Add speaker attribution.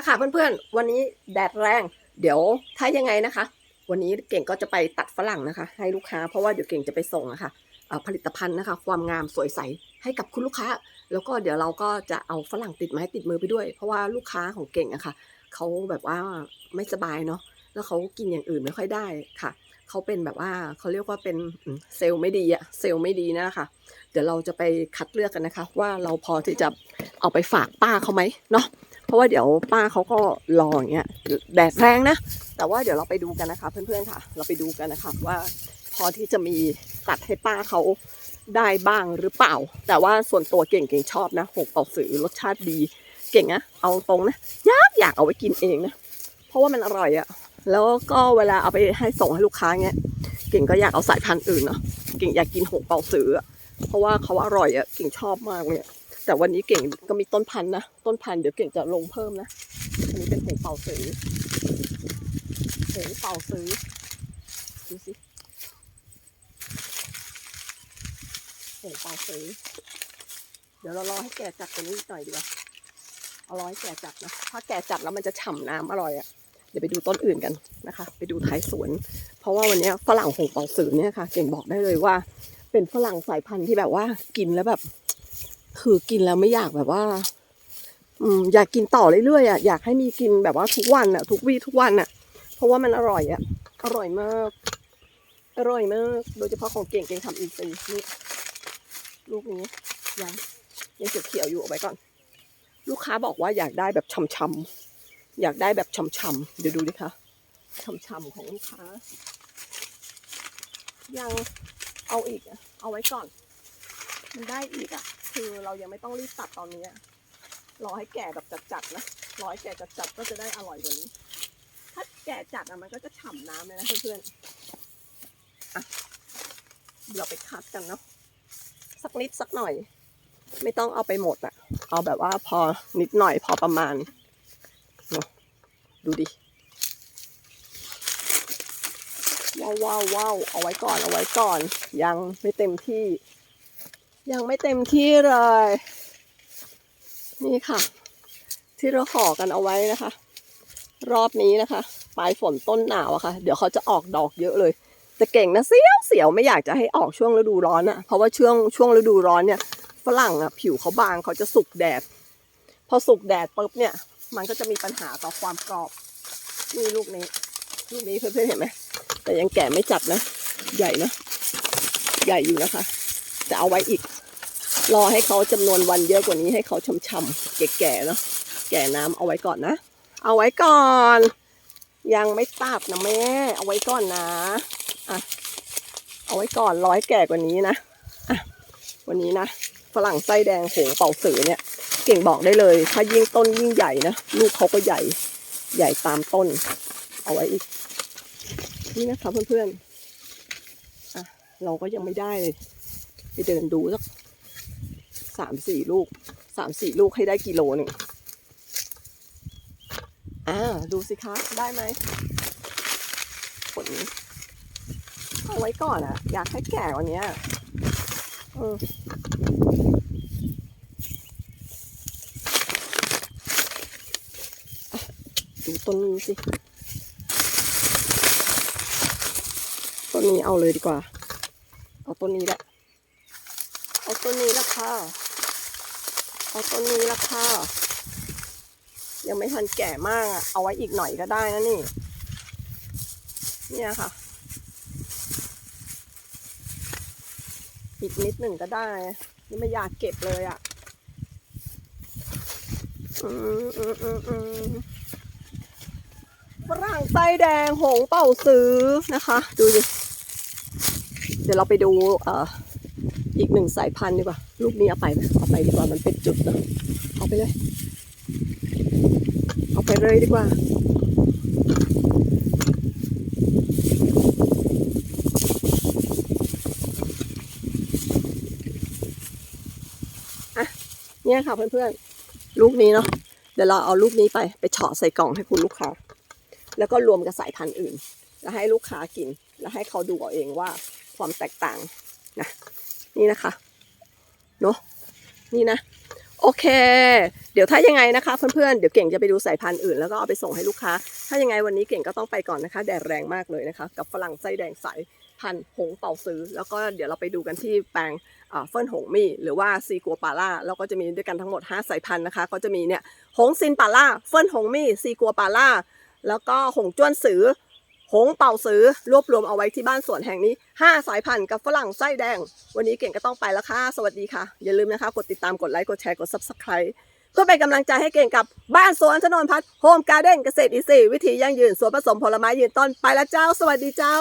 Speaker 1: ละค่ะเพื่อนๆ วันนี้แดดแรง เดี๋ยวถ้ายังไงนะคะ วันนี้เก่งก็จะไปตัดฝรั่งนะคะ ให้ลูกค้าเพราะว่าเดี๋ยวเก่งจะไปส่งอะค่ะเอ่อผลิตภัณฑ์นะคะ ความงามสวยใสให้กับคุณลูกค้า แล้วก็เดี๋ยวเราก็จะเอาฝรั่งติดไม้ติดมือไปด้วย เพราะว่าลูกค้าของเก่งอะค่ะเขาแบบว่าไม่สบายเนาะแล้วเขากินอย่างอื่นไม่ค่อยได้ค่ะเขาเป็นแบบว่าเขาเรียกว่าเป็นเซลล์ไม่ดีอะเซลล์ไม่ดีนะคะเดี๋ยวเราจะไปคัดเลือกกันนะคะ ว่าเราพอที่จะเอาไปฝากป้าเขาไหมเนาะ เพราะว่าเดี๋ยวป้าเขาก็รออย่างเงี้ยแดดแรงนะ แต่ว่าเดี๋ยวเราไปดูกันนะคะ เพื่อนๆค่ะ เราไปดูกันนะคะว่าพอที่จะมีตัดให้ป้าเขาได้บ้างหรือเปล่า แต่ว่าส่วนตัวเก่งเก่งชอบนะหกเป่าสือรสชาติดี เก่งนะเอาตรงนะอยากอยากเอาไว้กินเองนะเพราะว่ามันอร่อยอะแล้วก็เวลาเอาไปให้ส่งให้ลูกค้าเงี้ยเก่งก็อยากเอาสายพันธุ์อื่นเนาะเก่งอยากกินหกเป่าสือเพราะว่าเขาอร่อยอะเก่งชอบมากเลย แต่วันนี้เก่งก็มีต้นพันธุ์นะ ต้นพันธุ์เดี๋ยวเก่งจะลงเพิ่มนะ อันนี้เป็นหงเป่าซื้อหงเป่าซื้อดูสิหงเป่าซื้อเดี๋ยวเรารอให้แก่จัดตัวนี้หน่อยดีกว่าเอารอให้แก่จัดนะ ถ้าแก่จัดแล้วมันจะฉ่ำน้ำอร่อยอะ่ะ เดี๋ยวไปดูต้นอื่นกันนะคะ ไปดูท้ายสวน เพราะว่าวันนี้ฝรั่งหงเป่าซื้อเนี่ยค่ะ เก่งบอกได้เลยว่า เป็นฝรั่งสายพันธุ์ที่แบบว่ากินแล้วแบบ คือกินแล้วไม่อยากแบบว่า อืมอยากกินต่อเรื่อยๆอะอยากให้มีกินแบบว่าทุกวันอะ ทุกวี่ทุกวันอะ เพราะว่ามันอร่อยอะ อร่อยมาก อร่อยมาก โดยเฉพาะของเก่งเก่งทำอินซีย์นี่ลูกนี้ยังยังเขียวๆอยู่เอาไว้ก่อน ลูกค้าบอกว่าอยากได้แบบช่ำๆอยากได้แบบช่ำๆเดี๋ยวดูดิคะช่ำๆของลูกค้า ยังเอาอีกเอาไว้ก่อน มันได้อีกอะ คือเรายังไม่ต้องรีบตัดตอนนี้รอให้แก่แบบจัดๆนะรอให้แก่จัดๆก็จะได้อร่อยกว่านี้ ถ้าแก่จัดอะมันก็จะฉ่ำน้ำเลยนะเพื่อนๆอะเราไปคัดกันเนาะสักนิดสักหน่อย ไม่ต้องเอาไปหมดอะเอาแบบว่าพอนิดหน่อยพอประมาณเนาะดูดิว้าวว้าวว้าวเอาไว้ก่อนเอาไว้ก่อน ยังไม่เต็มที่ ยังไม่เต็มที่เลย นี่ค่ะ ที่เราห่อกันเอาไว้นะคะ รอบนี้นะคะปลายฝนต้นหนาวอะค่ะ เดี๋ยวเขาจะออกดอกเยอะเลย แต่เก่งนะเสียวเสียวไม่อยากจะให้ออกช่วงฤดูร้อนอะเพราะว่าช่วงช่วงฤดูร้อนเนี่ย ฝรั่งอะผิวเขาบางเขาจะสุกแดด พอสุกแดดปุ๊บเนี่ย มันก็จะมีปัญหาต่อความกรอบนี่ลูกนี้ ลูกนี้เพื่อนๆเห็นไหมแต่ยังแก่ไม่จัดนะ ใหญ่นะ ใหญ่อยู่นะคะ จะเอาไว้อีก รอให้เขาจำนวนวันเยอะกว่านี้ให้เขาช่ำๆแก่ๆเนาะแก่น้ำเอาไว้ก่อนนะ เอาไว้ก่อน ยังไม่ตัดนะแม่ เอาไว้ก่อนนะอะเอาไว้ก่อนร้อยแก่กว่านี้นะอะวันนี้นะฝรั่งไส้แดงโหงเป่าสือเนี่ย เก่งบอกได้เลย ถ้ายิ่งต้นยิ่งใหญ่นะลูกเขาก็ใหญ่ใหญ่ตามต้น เอาไว้อีก นี่นะคะเพื่อนๆอะเราก็ยังไม่ได้เลย เดินดูสักสามสี่ลูกสามสี่ลูกให้ได้กิโลหนึ่งอ่าดูสิคะ ได้ไหมผลนี้เอาไว้ก่อนอะอยากให้แก่กว่านี้อออะดูต้นนี้สิต้นนี้เอาเลยดีกว่า เอาต้นนี้แหละ เอาต้นนี้ละค่ะเอาต้นนี้ละค่ะยังไม่ทันแก่มากอะเอาไว้อีกหน่อยก็ได้นะนี่ เนี่ยค่ะ อีกนิดหนึ่งก็ได้ นี่ไม่อยากเก็บเลยอะอืมอืมอืมอืมฝรั่งไส้แดงหงเป่าซื้อนะคะ ดูดิ เดี๋ยวเราไปดู เอ่อ อีกหนึ่งสายพันธุ์ดีกว่า ลูกนี้เอาไปเอาไปดีกว่ามันเป็นจุดเนอะเอาไปเลย เอาไปเลยดีกว่าอะเนี่ยค่ะเพื่อนๆ ลูกนี้เนาะเดี๋ยวเราเอาลูกนี้ไปไปเฉาะใส่กล่องให้คุณลูกค้า แล้วก็รวมกับสายพันธุ์อื่น แล้วให้ลูกค้ากิน แล้วให้เขาดูเอาเองว่าความแตกต่างนะ นี่นะคะเนาะนี่นะ โอเค เดี๋ยวถ้ายังไงนะคะเพื่อนๆเดี๋ยวเก่งจะไปดูสายพันธุ์อื่นแล้วก็เอาไปส่งให้ลูกค้า ถ้ายังไงวันนี้เก่งก็ต้องไปก่อนนะคะ แดดแรงมากเลยนะคะ กับฝรั่งไส้แดงใสพันธุ์หงเป่าซื้อ แล้วก็เดี๋ยวเราไปดูกันที่แปลงอ่าเฟิร์นหงมี่หรือว่าซีกัวปาล่าแล้วก็จะมีด้วยกันทั้งหมด 5 สายพันธุ์นะคะ ก็จะมีเนี่ยหงซินปาล่าเฟิร์นหงมี่ซีกัวปาล่าแล้วก็หงจ้วนสือ หงเป่าซื้อรวบรวมเอาไว้ที่บ้านสวนแห่งนี้ 5 สายพันธุ์กับฝรั่งไส้แดง วันนี้เก่งก็ต้องไปแล้วค่ะ สวัสดีค่ะ อย่าลืมนะคะ กดติดตามกดไลค์ กดแชร์ กด subscribe เพื่อเป็นกำลังใจให้เก่งกับบ้านสวนชนนพัฒน์โฮมการ์เด้นเกษตรอินทรีย์วิถียั่งยืนสวนผสมผลไม้ยืนต้นไปแล้วเจ้า สวัสดีเจ้า